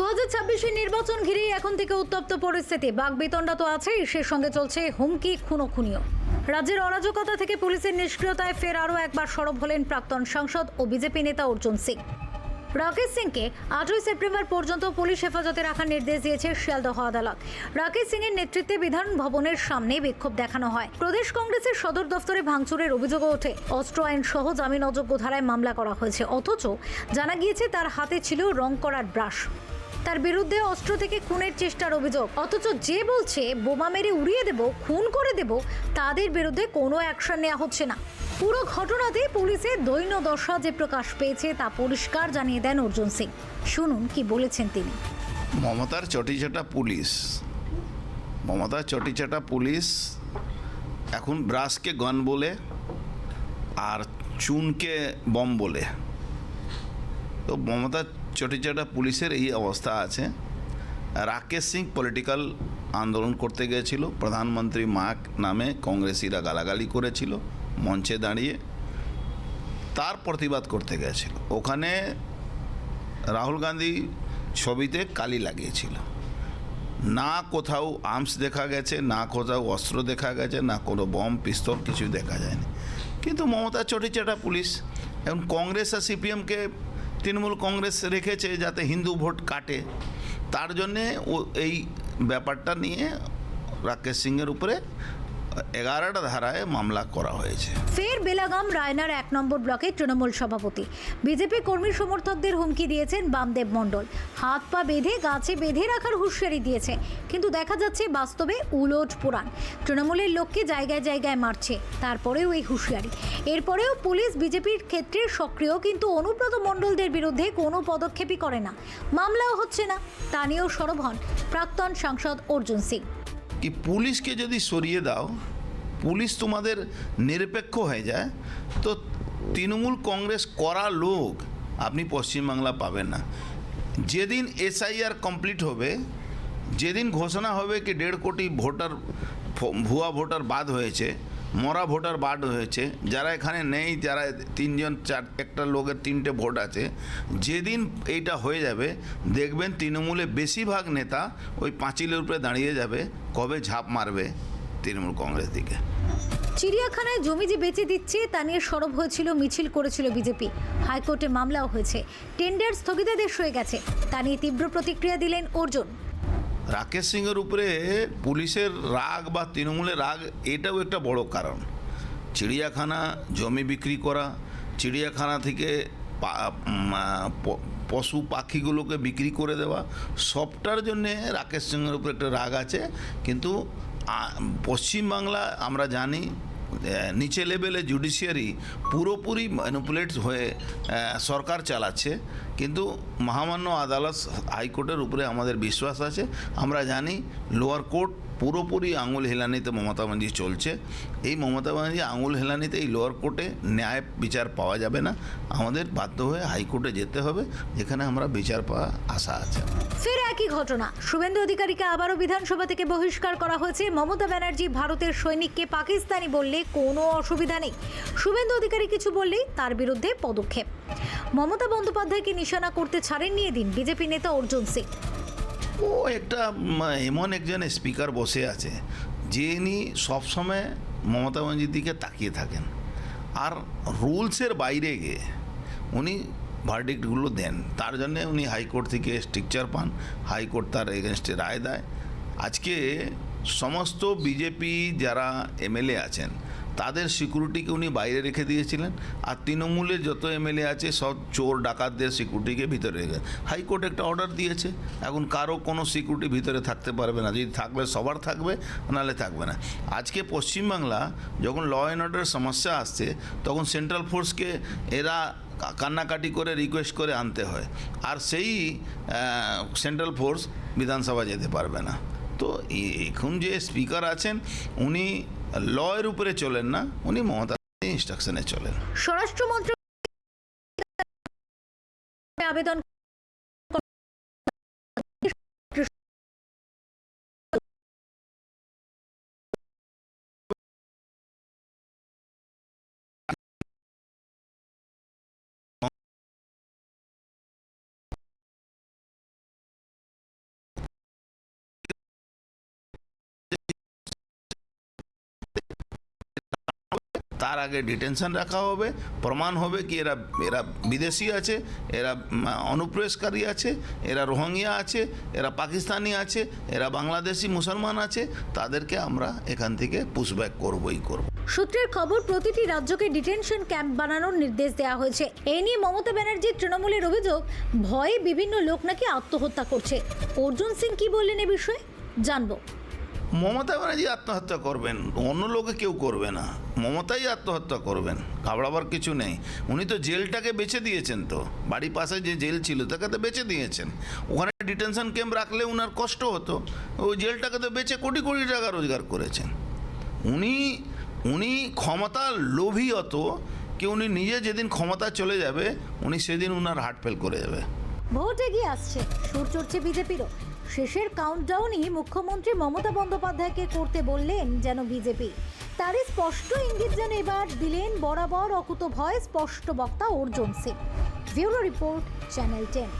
দু হাজার নির্বাচন ঘিরেই এখন থেকে উত্তপ্ত পরিস্থিতি। বাঘ বেতনটা তো আছেই সে সঙ্গে চলছে হুমকি খুনো খুনিও রাজ্যের অরাজকতা থেকে পুলিশের নিষ্ক্রিয়তায় ফের আরও একবার সরব হলেন প্রাক্তন সাংসদ ও বিজেপি নেতা অর্জুন সিং। রাকেশ সিংকে আটই সেপ্টেম্বর পর্যন্ত পুলিশ হেফাজতে রাখার নির্দেশ দিয়েছে শিয়ালদহ আদালত। রাকেশ সিং এর নেতৃত্বে বিধান ভবনের সামনে বিক্ষোভ দেখানো হয়। প্রদেশ কংগ্রেসের সদর দফতরে ভাঙচুরের অভিযোগও ওঠে। অস্ত্র আইন সহ জামিন অযোগ্য ধারায় মামলা করা হয়েছে, অথচ জানা গিয়েছে তার হাতে ছিল রং করার ব্রাশ। তার বিরুদ্ধে অস্ত্র থেকে খুনের চেষ্টার অভিযোগ। অথচ যে বলছে, বোমা মেরে উড়িয়ে দেব, খুন করে দেব, তাদের বিরুদ্ধে কোনো অ্যাকশন নেওয়া হচ্ছে না। পুরো ঘটনাতে পুলিশের দৈন্য দশা যে প্রকাশ পেয়েছে, তা পরিষ্কার জানিয়ে দেন অর্জুন সিং। শুনুন কি বলেছেন তিনি। মমতার চটিচাটা পুলিশ। মমতার চটিচাটা পুলিশ, এখন ব্রাশকে গন বলে আর চুনকে বম বলে। তো মমতা চটিচাটা পুলিশের এই অবস্থা আছে। রাকেশ সিং পলিটিক্যাল আন্দোলন করতে গিয়েছিল। প্রধানমন্ত্রী মাক নামে কংগ্রেসিরা গালাগালি করেছিল, মঞ্চে দাঁড়িয়ে। তার প্রতিবাদ করতে গেছিল ওখানে রাহুল গান্ধী ছবিতে কালি লাগিয়েছিল। না কোথাও আর্মস দেখা গেছে, না কোথাও অস্ত্র দেখা গেছে, না কোনো বম, পিস্তল কিছু দেখা যায়নি। কিন্তু মমতা চটিচাটা পুলিশ। এখন কংগ্রেস আর সিপিএমকে তৃণমূল কংগ্রেস রেখেছে যাতে হিন্দু ভোট কাটে। তার জন্যে ও এই ব্যাপারটা নিয়ে রাকেশ সিংয়ের উপরে এগারোটা ধারায় মামলা করা হয়েছে। ফের বেলাগাম রায়নার এক নম্বর ব্লকের তৃণমূল সভাপতি। বিজেপি কর্মী সমর্থকদের হুমকি দিয়েছেন বামদেব মণ্ডল। হাত পা বেঁধে গাছে বেঁধে রাখার হুঁশিয়ারি দিয়েছে। কিন্তু দেখা যাচ্ছে বাস্তবে উলট পুরাণ তৃণমূলের লোককে জায়গায় জায়গায় মারছে। তারপরেও এই হুঁশিয়ারি। এরপরেও পুলিশ বিজেপির ক্ষেত্রে সক্রিয়, কিন্তু অনুব্রত মণ্ডলদের বিরুদ্ধে কোনো পদক্ষেপই করে না। মামলাও হচ্ছে না। তা নিয়েও সরব হন প্রাক্তন সাংসদ অর্জুন সিং। কি পুলিশকে যদি সরিয়ে দাও পুলিশ তোমাদের নিরপেক্ষ হয়ে যায় তো তৃণমূল কংগ্রেস করা লোক আপনি পশ্চিমবাংলা পাবেন না যেদিন এসআইআর কমপ্লিট হবে যেদিন ঘোষণা হবে কি দেড় কোটি ভোটার ভুয়া ভোটার বাদ হয়েছে মরা ভোটার বাদ হয়েছে। যারা এখানে নেই, যারা তিনজন, চার, একটা লোকের তিনটে ভোট আছে, যেদিন এইটা হয়ে যাবে, দেখবেন তৃণমূলে বেশিরভাগ নেতা ওই পাঁচিলের উপরে দাঁড়িয়ে যাবে, কবে ঝাঁপ মারবে তৃণমূল কংগ্রেস দিকে। চিড়িয়াখানায় জমি যে বেচে দিচ্ছে, তা নিয়ে সরব হয়েছিল, মিছিল করেছিল বিজেপি। হাইকোর্টে মামলাও হয়েছে। টেন্ডার স্থগিতাদেশ হয়ে গেছে। তা নিয়ে তীব্র প্রতিক্রিয়া দিলেন অর্জুন। রাকেশ সিংয়ের উপরে পুলিশের রাগ বা তৃণমূলের রাগ, এটাও একটা বড় কারণ। চিড়িয়াখানা জমি বিক্রি করা, চিড়িয়াখানা থেকে পশু পাখিগুলোকে বিক্রি করে দেওয়া, সবটার জন্যে রাকেশ সিংয়ের উপরে একটা রাগ আছে। কিন্তু পশ্চিমবাংলা আমরা জানি নিচে লেভেলে জুডিশিয়ারি পুরোপুরি ম্যানুপুলেট হয়ে সরকার চালাচ্ছে। কিন্তু মহামান্য আদালত হাইকোর্টের উপরে আমাদের বিশ্বাস আছে। আমরা জানি লোয়ার কোর্ট পুরোপুরি আঙুল হেলানিতে মমতা ব্যানার্জি চলছে। এই মমতা ব্যানার্জি আঙুল হেলানিতে এই লোয়ার কোর্টে ন্যায় বিচার পাওয়া যাবে না। আমাদের বাধ্য হয়ে হাইকোর্টে যেতে হবে, যেখানে আমরা বিচার পাওয়া আশা আছে। ফের একই ঘটনা। শুভেন্দু অধিকারীকে আবারও বিধানসভা থেকে বহিষ্কার করা হয়েছে। মমতা ব্যানার্জি ভারতের সৈনিককে পাকিস্তানি বললে কোনো অসুবিধা নেই। শুভেন্দু অধিকারী কিছু বললেই তার বিরুদ্ধে পদক্ষেপ। মমতা বন্দ্যোপাধ্যায়কে নিশানা করতে ছাড়েননি এদিন বিজেপি নেতা অর্জুন সিং। ও একটা এমন একজন স্পিকার বসে আছে, যিনি সবসময় মমতা ব্যানার্জির দিকে তাকিয়ে থাকেন। আর রুলসের বাইরে গিয়ে উনি ভার্ডিক্টগুলো দেন। তার জন্য উনি হাইকোর্ট থেকে স্ট্রিকচার পান। হাইকোর্ট তার এগেনস্টে রায় দেয়। আজকে সমস্ত বিজেপি যারা এমএলএ আছেন তাদের সিকিউরিটিকে উনি বাইরে রেখে দিয়েছিলেন। আর তৃণমূলের যত এমএলএ আছে, সব চোর ডাকাতদের সিকিউরিটিকে ভিতরে রেখে হাইকোর্ট একটা অর্ডার দিয়েছে। এখন কারও কোনো সিকিউরিটি ভিতরে থাকতে পারবে না। যদি থাকলে সবার থাকবে, নাহলে থাকবে না। আজকে পশ্চিমবাংলা যখন ল অ্যান্ড অর্ডার সমস্যা আসছে, তখন সেন্ট্রাল ফোর্সকে এরা কান্নাকাটি করে রিকোয়েস্ট করে আনতে হয়। আর সেই সেন্ট্রাল ফোর্স বিধানসভা যেতে পারবে না। তো এখন যে স্পিকার আছেন, উনি লয়ের উপরে চলেন না উনি মমতা ইনস্ট্রাকশনে চলেন। স্বরাষ্ট্রমন্ত্রী আবেদন তার আগে ডিটেনশন রাখা হবে, প্রমাণ হবে কি এরা এরা বিদেশি আছে, এরা অনুপ্রবেশকারী আছে, এরা রোহিঙ্গিয়া আছে, এরা পাকিস্তানি আছে, এরা বাংলাদেশি মুসলমান আছে, তাদেরকে আমরা এখান থেকে পুশব্যাক করবই করব। সূত্রের খবর, প্রতিটি রাজ্যকে ডিটেনশন ক্যাম্প বানানোর নির্দেশ দেওয়া হয়েছে। এই নিয়ে মমতা ব্যানার্জির তৃণমূলের অভিযোগ, ভয়ে বিভিন্ন লোক নাকি আত্মহত্যা করছে। অর্জুন সিং কি বললেন এ বিষয়ে? জানব। মমতা ব্যানার্জি আত্মহত্যা করবেন, অন্য লোকে কেউ করবে না। মমতাই আত্মহত্যা করবেন, ঘাবড়াবার কিছু নেই। উনি তো জেলটাকে বেছে দিয়েছেন তো। বাড়ির পাশে যে জেল ছিল, তাকে তো বেছে দিয়েছেন। ওখানে ডিটেনশন ক্যাম্প রাখলে ওনার কষ্ট হতো। ওই জেলটাকে তো বেছে কোটি কোটি টাকা রোজগার করেছেন। উনি উনি ক্ষমতার লোভী অত কি উনি নিজে যেদিন ক্ষমতা চলে যাবে, উনি সেদিন উনার হার্ট ফেল করে যাবে। ভোট এগিয়ে আসছে। সুর চড়ছে বিজেপিরও। শেষের কাউন্টডাউনই মুখ্যমন্ত্রী মমতা বন্দ্যোপাধ্যায়কে করতে বললেন যেন বিজেপি। তারই স্পষ্ট ইঙ্গিত যেন এবার দিলেন বরাবর অকুত ভয় স্পষ্ট বক্তা Arjun Singh. Bureau report channel ten.